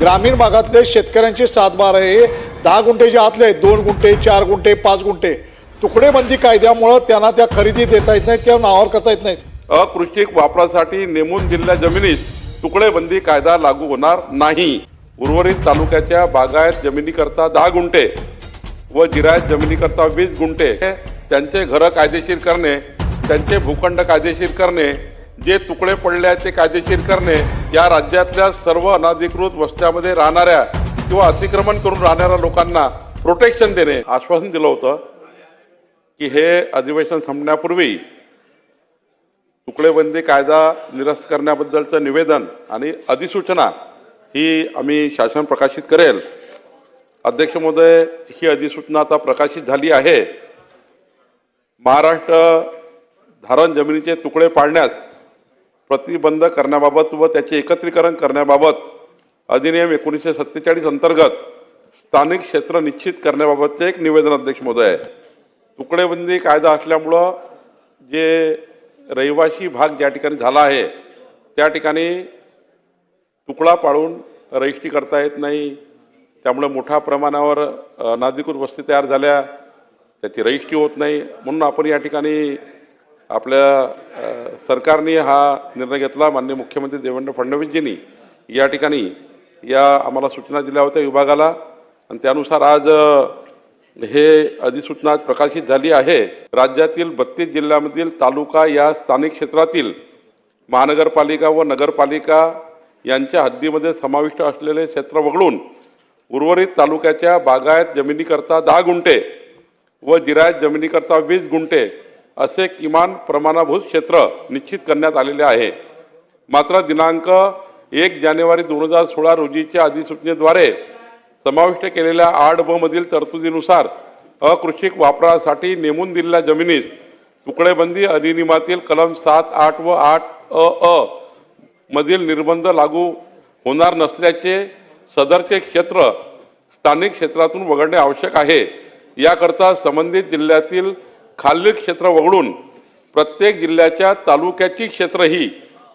ग्रामीण भागातले शेतकऱ्यांची सातबार आहे. दहा गुंठे जे आतले आहेत. दोन गुंठे चार गुंठे पाच गुंठे. तुकडेबंदी कायद्यामुळं त्यांना त्या खरेदी देता येत नाहीत किंवा नावावर करता येत नाहीत. अकृषिक वापरासाठी नेमून दिलेल्या जमिनीस तुकडेबंदी कायदा लागू होणार नाही. उर्वरित तालुक्याच्या बागायत जमिनीकरता दहा गुंठे व जिरायत जमिनीकरता वीस गुंठे. त्यांचे घरं कायदेशीर करणे त्यांचे भूखंड कायदेशीर करणे जे तुकडे पडले ते कायदेशीर करणे या राज्यातल्या सर्व अनधिकृत वस्त्यामध्ये राहणाऱ्या किंवा अतिक्रमण करून राहणाऱ्या लोकांना प्रोटेक्शन देणे. आश्वासन दिलं होतं की हे अधिवेशन संपण्यापूर्वी तुकडेबंदी कायदा निरस्त करण्याबद्दलचं निवेदन आणि अधिसूचना ही आम्ही शासन प्रकाशित करेल. अध्यक्ष महोदय ही अधिसूचना आता प्रकाशित झाली आहे. महाराष्ट्र धारण जमिनीचे तुकडे पाडण्यास प्रतिबंध करण्याबाबत व त्याचे एकत्रीकरण करण्याबाबत अधिनियम एकोणीसशे सत्तेचाळीस अंतर्गत स्थानिक क्षेत्र निश्चित करण्याबाबतचे एक निवेदन अध्यक्ष महोदय. आहे तुकडेबंदी कायदा असल्यामुळं जे रहिवासी भाग ज्या ठिकाणी झाला आहे त्या ठिकाणी तुकडा पाळून रजिस्ट्री करता येत नाही. त्यामुळे मोठ्या प्रमाणावर अ, वस्ती तयार झाल्या. त्याची रजिस्ट्री होत नाही. म्हणून आपण या ठिकाणी आपल्या सरकारने हा निर्णय घेतला. माननीय मुख्यमंत्री देवेंद्र फडणवीसजींनी. या ठिकाणी या आम्हाला सूचना दिल्या होत्या विभागाला. आणि त्यानुसार आज हे अधिसूचना प्रकाशित झाली आहे. राज्यातील बत्तीस जिल्ह्यामधील तालुका या स्थानिक क्षेत्रातील महानगरपालिका व नगरपालिका यांच्या हद्दीमध्ये समाविष्ट असलेले क्षेत्र वगळून उर्वरित तालुक्याच्या बागायत जमिनीकरता दहा गुंठे व जिरायत जमिनीकरता वीस गुंठे असे किमान प्रमाणाभूत क्षेत्र निश्चित करण्यात आलेले आहे. मात्र दिनांक एक जानेवारी दोन हजार सोळा रोजीच्या अधिसूचनेद्वारे समाविष्ट केलेल्या आठ ब मधील तरतुदीनुसार अकृषिक वापरासाठी नेमून दिलेल्या जमिनीस तुकडेबंदी अधिनियमातील कलम सात आठ व आठ अ अ मधील निर्बंध लागू होणार नसल्याचे सदरचे क्षेत्र स्थानिक क्षेत्रातून वगळणे आवश्यक आहे. याकरता संबंधित जिल्ह्यातील खालील क्षेत्र वगळून प्रत्येक जिल्ह्याच्या तालुक्याची क्षेत्र ही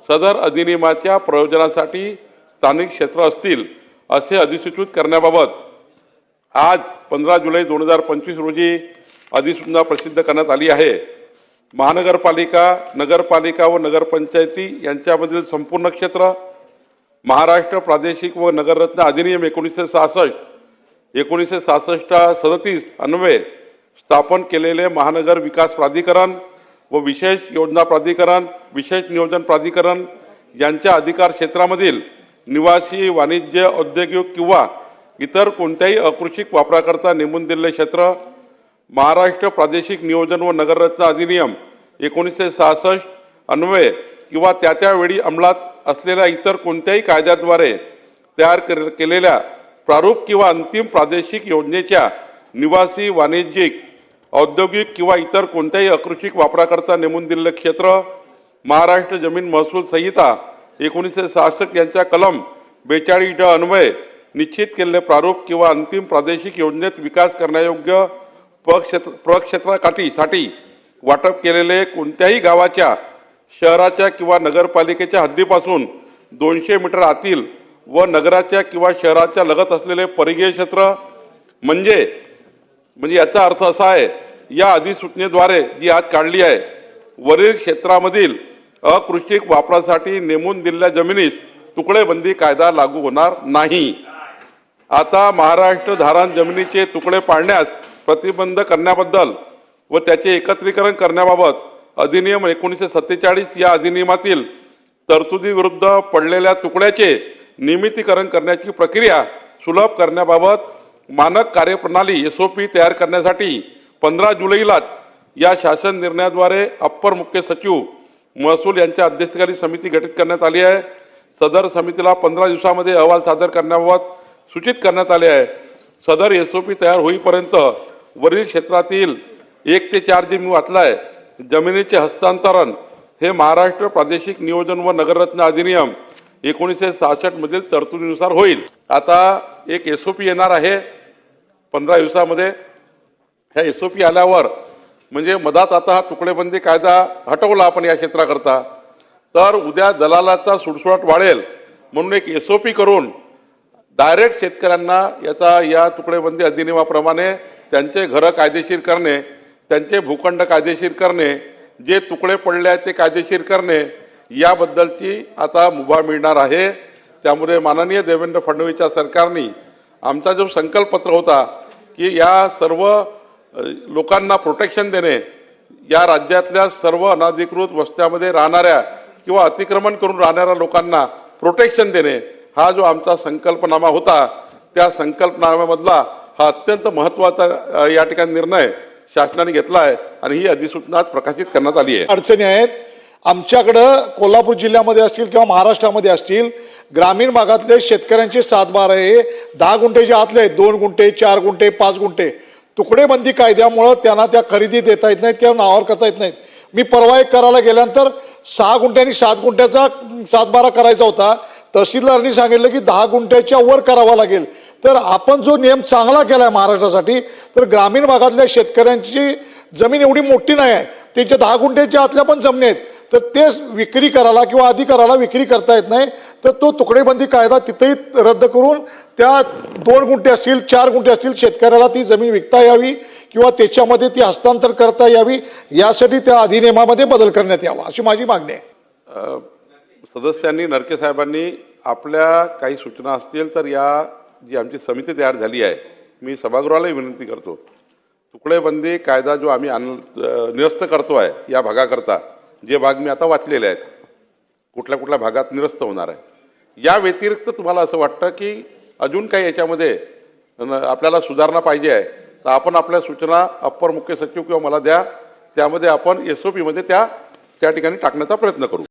सदर अधिनियमाच्या प्रयोजनासाठी स्थानिक क्षेत्र असतील असे अधिसूचित करण्याबाबत आज पंधरा जुलै दोन हजार पंचवीस रोजी अधिसूचना प्रसिद्ध करण्यात आली आहे. महानगरपालिका नगरपालिका व नगरपंचायती यांच्यामधील संपूर्ण क्षेत्र महाराष्ट्र प्रादेशिक व नगररत्न अधिनियम एकोणीसशे सहासष्ट एकोणीसशे सहासष्ट सदतीस अन्वये स्थापन केलेले महानगर विकास प्राधिकरण व विशेष योजना प्राधिकरण विशेष नियोजन प्राधिकरण यांच्या अधिकार क्षेत्रामधील निवासी वाणिज्य औद्योगिक किंवा इतर कोणत्याही अकृषिक वापराकरता नेमून दिलेले क्षेत्र महाराष्ट्र प्रादेशिक नियोजन व नगररचना अधिनियम एकोणीसशे सहासष्ट अन्वये किंवा त्या त्या वेळी अंमलात असलेल्या इतर कोणत्याही कायद्याद्वारे तयार केलेल्या प्रारूप किंवा अंतिम प्रादेशिक योजनेच्या निवासी वाणिज्यिक औद्योगिक किंवा इतर कोणत्याही अकृषिक वापराकरता नेमून दिलेलं क्षेत्र महाराष्ट्र जमीन महसूल संहिता एकोणीसशे सहासष्ट यांच्या कलम बेचाळीस ड अन्वये निश्चित केलेले प्रारूप किंवा अंतिम प्रादेशिक योजनेत विकास करण्यायोग्य प्रक्षेत्र प्रक्षेत्राकाठीसाठी वाटप केलेले कोणत्याही गावाच्या शहराच्या किंवा नगरपालिकेच्या हद्दीपासून दोनशे मीटर आतील व नगराच्या किंवा शहराच्या लगत असलेले परिघीय क्षेत्र म्हणजे म्हणजे याचा अर्थ असा आहे या अधिसूचनेद्वारे जी आज काढली आहे वरील क्षेत्रामधील अकृषिक वापरासाठी नेमून दिलेल्या जमिनीस तुकडेबंदी कायदा लागू होणार नाही. आता महाराष्ट्र धारण जमिनीचे तुकडे पाडण्यास प्रतिबंध करण्याबद्दल व त्याचे एकत्रीकरण करण्याबाबत अधिनियम एकोणीसशे सत्तेचाळीस या अधिनियमातील तरतुदीविरुद्ध पडलेल्या तुकड्याचे नियमितीकरण करण्याची प्रक्रिया सुलभ करण्याबाबत मानक कार्यप्रणाली एस तयार करण्यासाठी पंधरा जुलैलाच या शासन निर्णयाद्वारे अप्पर मुख्य सचिव महसूल यांच्या अध्यक्षतेखाली समिती गठीत करण्यात आली आहे. सदर समितीला पंधरा दिवसामध्ये अहवाल सादर करण्याबाबत सूचित करण्यात आले आहे. सदर एस ओ पी तयार होईपर्यंत वरील क्षेत्रातील एक ते चार जे मी वाचलाय जमिनीचे हस्तांतरण हे महाराष्ट्र प्रादेशिक नियोजन व नगररत्न अधिनियम एकोणीसशे सहासष्टमधील तरतुदीनुसार होईल. आता एक एस ओ पी येणार आहे. पंधरा दिवसामध्ये ह्या एस ओ पी आल्यावर म्हणजे मधात आता हा तुकडेबंदी कायदा हटवला आपण या क्षेत्राकरता तर उद्या दलालाचा सुडसुडाट वाढेल म्हणून एक एस ओ पी करून डायरेक्ट शेतकऱ्यांना याचा या तुकडेबंदी अधिनियमाप्रमाणे त्यांचे घरं कायदेशीर करणे त्यांचे भूखंड कायदेशीर करणे जे तुकडे पडले आहेत ते कायदेशीर करणे याबद्दलची आता मुभा मिळणार आहे. त्यामुळे माननीय देवेंद्र फडणवीसच्या सरकारने आमचा जो संकल्पपत्र होता की या सर्व लोकांना प्रोटेक्शन देणे या राज्यातल्या सर्व अनधिकृत वस्त्यामध्ये राहणाऱ्या किंवा अतिक्रमण करून राहणाऱ्या लोकांना प्रोटेक्शन देणे हा जो आमचा संकल्पनामा होता त्या संकल्पनाम्यामधला हा अत्यंत महत्त्वाचा या ठिकाणी निर्णय शासनाने घेतला आहे आणि ही अधिसूचना प्रकाशित करण्यात आली आहे. अडचणी आहेत. आमच्याकडं कोल्हापूर जिल्ह्यामध्ये असतील किंवा महाराष्ट्रामध्ये असतील ग्रामीण भागातले शेतकऱ्यांचे सातबार आहे. दहा गुंठेच्या आतले आहेत. दोन गुंठे चार गुंठे पाच गुंठे. तुकडेबंदी कायद्यामुळं त्यांना त्या खरेदी देता येत नाहीत किंवा नावावर करता येत नाहीत. मी परवा एक करायला गेल्यानंतर सहा गुंठ्यांनी सात गुंठ्याचा सातबारा करायचा होता. तहसीलदारांनी सांगितलं की दहा गुंठ्याच्या वर करावा लागेल. तर आपण जो नियम चांगला केला आहे महाराष्ट्रासाठी तर ग्रामीण भागातल्या शेतकऱ्यांची जमीन एवढी मोठी नाही आहे. त्यांच्या दहा गुंठ्याच्या आतल्या पण जमिनी आहेत. तर तेच विक्री करायला किंवा अधिकाराला विक्री करता येत नाही. तर तो तुकडेबंदी कायदा तिथेही रद्द करून त्या दोन गुंठे असतील चार गुंठे असतील शेतकऱ्याला ती जमीन विकता यावी किंवा त्याच्यामध्ये ती हस्तांतर करता यावी यासाठी त्या अधिनियमामध्ये बदल करण्यात यावा अशी माझी मागणी आहे. सदस्यांनी नरके साहेबांनी आपल्या काही सूचना असतील तर या जी आमची समिती तयार झाली आहे मी सभागृहालाही विनंती करतो. तुकडेबंदी कायदा जो आम्ही आण निरस्त करतो आहे या भागाकरता जे भाग मी आता वाचलेले आहेत कुठल्या कुठल्या भागात निरस्त होणार आहे. या व्यतिरिक्त तुम्हाला असं वाटतं की अजून काही याच्यामध्ये आपल्याला सुधारणा पाहिजे आहे तर आपण आपल्या सूचना अप्पर मुख्य सचिव किंवा मला द्या त्यामध्ये आपण एस ओ पीमध्ये त्या त्या ठिकाणी टाकण्याचा प्रयत्न करू.